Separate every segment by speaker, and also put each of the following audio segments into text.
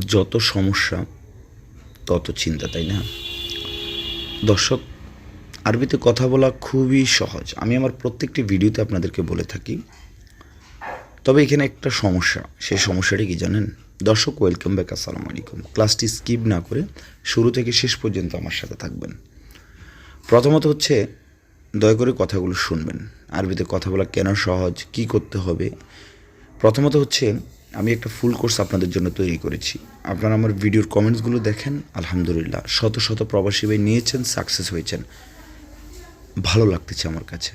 Speaker 1: যত সমস্যা, তত চিন্তা, তাই না? দর্শক, আরবিতে কথা বলা খুবই সহজ। আমি আমার প্রত্যেকটি ভিডিওতে আপনাদেরকে বলে থাকি, তবে এখানে একটা সমস্যা, সেই সমস্যাটি কি জানেন? দর্শক ওয়েলকাম ব্যাক আসসালামু আলাইকুম। ক্লাসটি স্কিপ না করে শুরু থেকে শেষ পর্যন্ত আমার সাথে থাকবেন। প্রথমত হচ্ছে, দয়া করে কথাগুলো শুনবেন। আরবিতে কথা বলা কেন সহজ, কি করতে হবে? প্রথমত হচ্ছে আমি একটা ফুল কোর্স আপনাদের জন্য তৈরি করেছি। আপনারা আমার ভিডিওর কমেন্টসগুলো দেখেন, আলহামদুলিল্লাহ। শত শত প্রবাসী ভাই নিয়েছেন সাকসেস হয়েছেন। ভালো লাগতেছে আমার কাছে।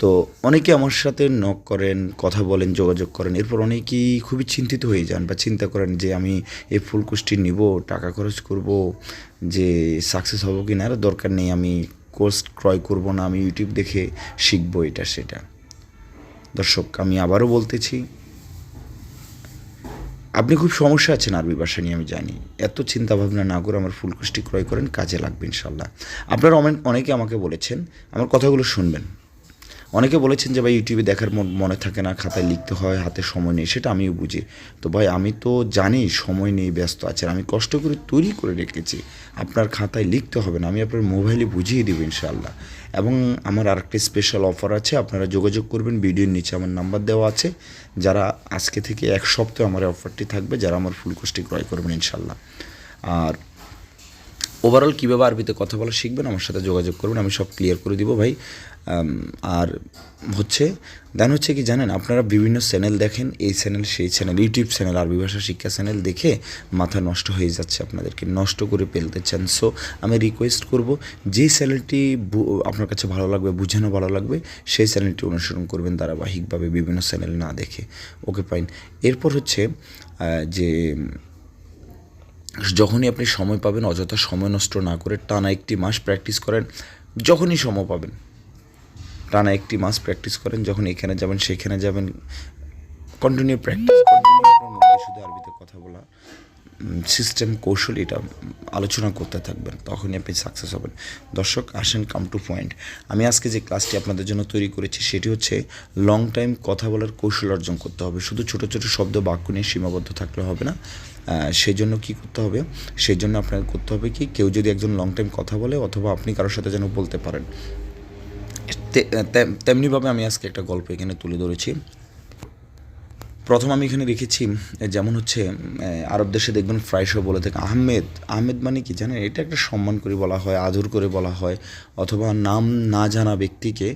Speaker 1: তো অনেকে আমার সাথে নক করেন, কথা বলেন, যোগাযোগ করেন, এরপর অনেকেই খুবই চিন্তিত হয়ে যান বা চিন্তা করেন যে আমি এই ফুল কোর্সটি নিব, টাকা খরচ করব, যে সাকসেস হব কি না দরকার নেই আমি কোর্স ক্রয় করব না, আমি ইউটিউব দেখে শিখব এটা, সেটা। দর্শক, আমি আবারও বলতেছি আপনি খুব সমস্যা আছেন আরবি ভাষা নিয়ে, আমি জানি। এত চিন্তাভাবনা না করে আমার ফুল কোর্সটি ক্রয় করেন, কাজে লাগবে ইনশাল্লাহ আপনারা অনেকে আমাকে বলেছেন, আমার কথাগুলো শুনবেন। অনেকে বলেছেন যে, ভাই ইউটিউবে দেখার মন- থাকে না, খাতায় লিখতে হয়, হাতে সময় নেই। সেটা আমিও বুঝি। তো ভাই, আমি তো জানি সময় নেই, ব্যস্ত আছেন আমি কষ্ট করে তৈরি করে রেখেছি। আপনার খাতায় লিখতে হবে না, আমি আপনার মোবাইলে বুঝিয়ে দেবো, ইনশাআল্লাহ। এবং আমার আরেকটি স্পেশাল অফার আছে, আপনারা যোগাযোগ করবেন, ভিডিওর নিচে আমার নাম্বার দেওয়া আছে। যারা আজকে থেকে এক সপ্তাহ আমার অফারটি থাকবে, যারা আমার ফুল কোর্সটি ক্রয় করবেন ইনশাল্লাহ আর ওভারঅল কীভাবে আরবিতে কথা বলা শিখবেন, আমার সাথে যোগাযোগ করবেন, আমি সব ক্লিয়ার করে দিব ভাই। আর হচ্ছে দেন হচ্ছে কি জানেন, আপনারা বিভিন্ন চ্যানেল দেখেন, এই চ্যানেল সেই চ্যানেল ইউটিউব চ্যানেল আরবি ভাষা শিক্ষা চ্যানেল দেখে মাথা নষ্ট হয়ে যাচ্ছে আপনাদেরকে, নষ্ট করে ফেলতে চান। সো আমি রিকোয়েস্ট করব, যে চ্যানেলটি আপনার কাছে ভালো লাগবে, বুঝানো ভালো লাগবে, সেই চ্যানেলটি অনুসরণ করবেন ধারাবাহিকভাবে বিভিন্ন চ্যানেল না দেখে। ওকে পাইন এরপর হচ্ছে যে যখনই আপনি সময় পাবেন, অযথা সময় নষ্ট না করে টানা একটি মাস প্র্যাকটিস করেন, যখনই সময় পাবেন। টানা একটি মাস প্র্যাকটিস করেন যখন এখানে যাবেন, সেখানে যাবেন। কন্টিনিউ প্র্যাকটিস কন্টিনিউ আপনার মধ্যে শুধু আরবিতে কথা বলা। সিস্টেম, কৌশল এটা আলোচনা করতে থাকবেন, তখনই আপনি সাকসেস হবেন। দর্শক, আসেন কাম টু পয়েন্ট আমি আজকে যে ক্লাসটি আপনাদের জন্য তৈরি করেছি, সেটি হচ্ছে লং টাইম কথা বলার কৌশল অর্জন করতে হবে। শুধু ছোট ছোট শব্দ, বাক্য নিয়ে সীমাবদ্ধ থাকলে হবে না। সেই জন্য কী করতে হবে? সেই জন্য আপনাকে করতে হবে কি, কেউ যদি একজন লং টাইম কথা বলে, অথবা আপনি কারোর সাথে যেন বলতে পারেন। তেমনিভাবে আমি আজকে একটা গল্প এখানে তুলে ধরেছি। প্রথম আমি এখানে রেখেছি যেমন হচ্ছে আরব দেশে দেখবেন প্রায়শই বলে থাকে, আহমেদ আহমেদ মানে কি জানেন? এটা একটা সম্মান করে বলা হয়, আদর করে বলা হয়, অথবা নাম না জানা ব্যক্তিকে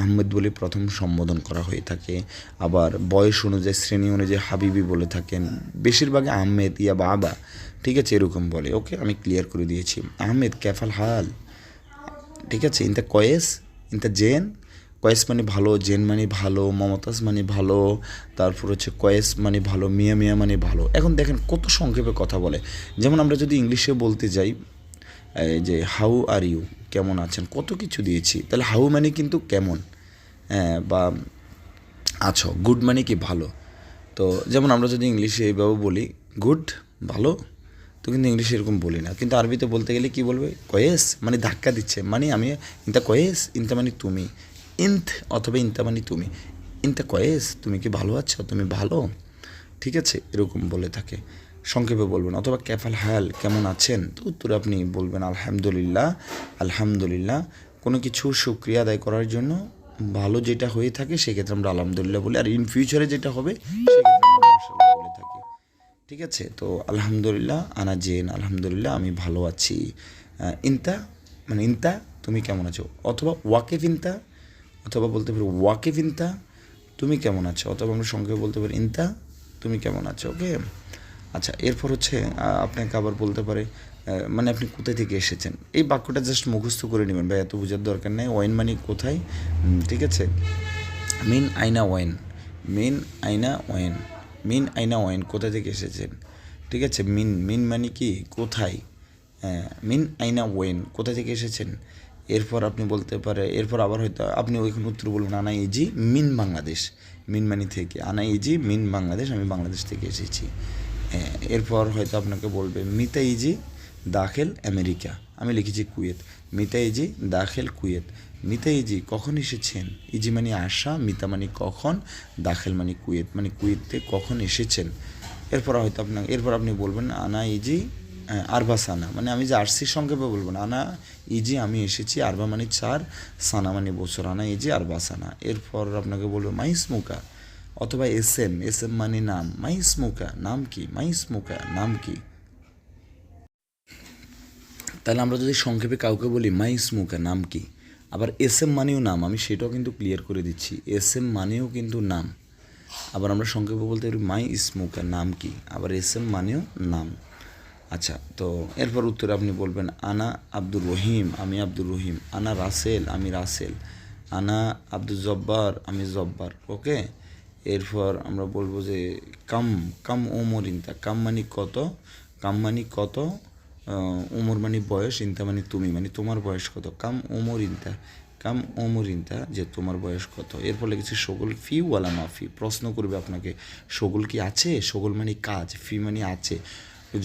Speaker 1: আহমেদ বলে প্রথম সম্বোধন করা হয়ে থাকে। আবার বয়স অনুযায়ী, শ্রেণি অনুযায়ী হাবিবি বলে থাকেন বেশিরভাগই আহমেদ, ইয়া বাবা, ঠিক আছে, এরকম বলে। ওকে, আমি ক্লিয়ার করে দিয়েছি। আহমেদ, ক্যাফাল হাল, ঠিক আছে ইনতা কয়েস ইনতা জেন কয়েস মানে ভালো জেন মানে ভালো মমতাজ মানে ভালো তারপর হচ্ছে কয়েস মানে ভালো মিয়া মিয়া মানে ভালো। এখন দেখেন কত সংক্ষেপে কথা বলে। যেমন আমরা যদি ইংলিশে বলতে যাই যে হাউ আর ইউ কেমন আছেন? কত কিছু দিয়েছি। তাহলে হাউ মানে কিন্তু কেমন? হ্যাঁ, বা আছো গুড মানে কি ভালো? তো যেমন আমরা যদি ইংলিশে এইভাবে বলি গুড ভালো? তো কিন্তু ইংলিশে এরকম বলি না। কিন্তু আরবিতে বলতে গেলে কি বলবে? কয়েস? মানে ধাক্কা দিচ্ছে। মানে আমি ইনতা কয়েস? ইনতা মানে তুমি? ইন্থ অথবা ইনতা মানে তুমি। ইনতা কয়েস, তুমি কি ভালো আছো? তুমি ভালো? ঠিক আছে, এরকম বলে থাকে। সংক্ষেপে বলবেন অথবা ক্যাফাল হাল কেমন আছেন? তো উত্তরে আপনি বলবেন, আলহামদুলিল্লাহ আলহামদুলিল্লাহ। কোনো কিছু সুক্রিয়া আদায় করার জন্য ভালো যেটা হয়ে থাকে, সেক্ষেত্রে আমরা আলহামদুলিল্লাহ বলি। আর ইন ফিউচারে যেটা হবে, সেক্ষেত্রে আমরা বলে থাকি। ঠিক আছে? তো আলহামদুলিল্লাহ আনা জেন আলহামদুলিল্লাহ, আমি ভালো আছি। ইনতা মানে ইনতা তুমি কেমন আছো? অথবা ওয়াকিফ ইনতা অথবা বলতে পারি ওয়াকিফ ইনতা? তুমি কেমন আছো? অথবা আমরা সংক্ষেপে বলতে পারি ইনতা? তুমি কেমন আছো? ওকে? আচ্ছা এরপর হচ্ছে আপনাকে আবার বলতে পারে মানে আপনি কোথায় থেকে এসেছেন? এই বাক্যটা জাস্ট মুখস্থ করে নেবেন ভাই এত বোঝার দরকার নেই। ওয়াইন মানে কোথায়? ঠিক আছে? মিন আইনা ওয়াইন মিন আইনা ওয়াইন মিন আইনা ওয়াইন কোথা থেকে এসেছেন? ঠিক আছে? মিন মিন মানে কি? কোথায়? হ্যাঁ, মিন আইনা ওয়েন কোথা থেকে এসেছেন? এরপর আপনি বলতে পারে, এরপর আবার হয়তো আপনি ওইখানে উত্তর বলবেন, আনা ইজি মিন বাংলাদেশ। মিন মানি থেকে, আনা ইজি মিন বাংলাদেশ, আমি বাংলাদেশ থেকে এসেছি। এরপর হয়তো আপনাকে বলবে, মিতা ইজি দাখেল আমেরিকা। আমি লিখেছি কুয়েত, মিতা ইজি দাখেল কুয়েত। মিতা ইজি কখন এসেছেন? ইজি মানে আসা মিতা মানে কখন, দাখেল মানে কুয়েত। মানে কুয়েতে কখন এসেছেন? এরপর হয়তো আপনার এরপর আপনি বলবেন, আনা ইজি আরবা সানা। মানে আমি যে আরসি সংক্ষেপে বলব না, আনা, ইজি, আমি এসেছি আরবা মানে চার, সানা মানে বছর, আনা, ইজি, আরবা সানা। এরপর আপনাকে বলব মাইসমুকা, অথবা এস এম এস এম মানে নাম। মাইসমুকা, নাম কি? মাইসমুকা, নাম কি? তাহলে আমরা যদি সংক্ষেপে কাউকে বলি মাই স্মুকা নাম কি? আবার এস এম মানেও নাম, আমি সেটাও কিন্তু ক্লিয়ার করে দিচ্ছি। এস এম মানেও কিন্তু নাম। আবার আমরা সংক্ষেপে বলতে পারি মাই স্মুকা নাম কি? আবার এস এম মানেও নাম। আচ্ছা তো এরপর উত্তরে আপনি বলবেন, আনা আব্দুর রহিম, আমি আব্দুর রহিম। আনা রাসেল, আমি রাসেল। আনা আব্দুল জব্বার, আমি জব্বার। ওকে? এরপর আমরা বলব যে, কাম কাম ওমর ইনতা। কাম মানে কত? কাম মানে কত? ওমর মানে বয়স, ইনতা মানে তুমি মানে তোমার বয়স কত? কাম ওমর ইনতা। কাম ওমর ইনতা, যে তোমার বয়স কত? এরপর লিখেছি, সগল ফি ওয়ালা মাফি। প্রশ্ন করবে আপনাকে, সগল কি আছে? সগল মানে কাজ, ফি মানে আছে।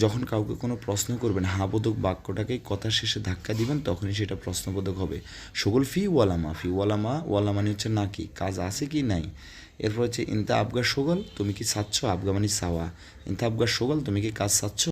Speaker 1: যখন কাউকে কোনো প্রশ্ন করবেন হাবোধক বাক্যটাকে কথার শেষে ধাক্কা দিবেন, তখনই সেটা প্রশ্নবোধক হবে। সকল ফি ওয়ালামা ফি ওয়ালামা, ওয়ালা মানে হচ্ছে নাকি কাজ আছে কি নাই? এরপর হচ্ছে ইনতা আবগা সগল, তুমি কি সাচ্ছ? আবগা মানে সাওয়া। ইনতা আবগা সগল, তুমি কি কাজ চাচ্ছ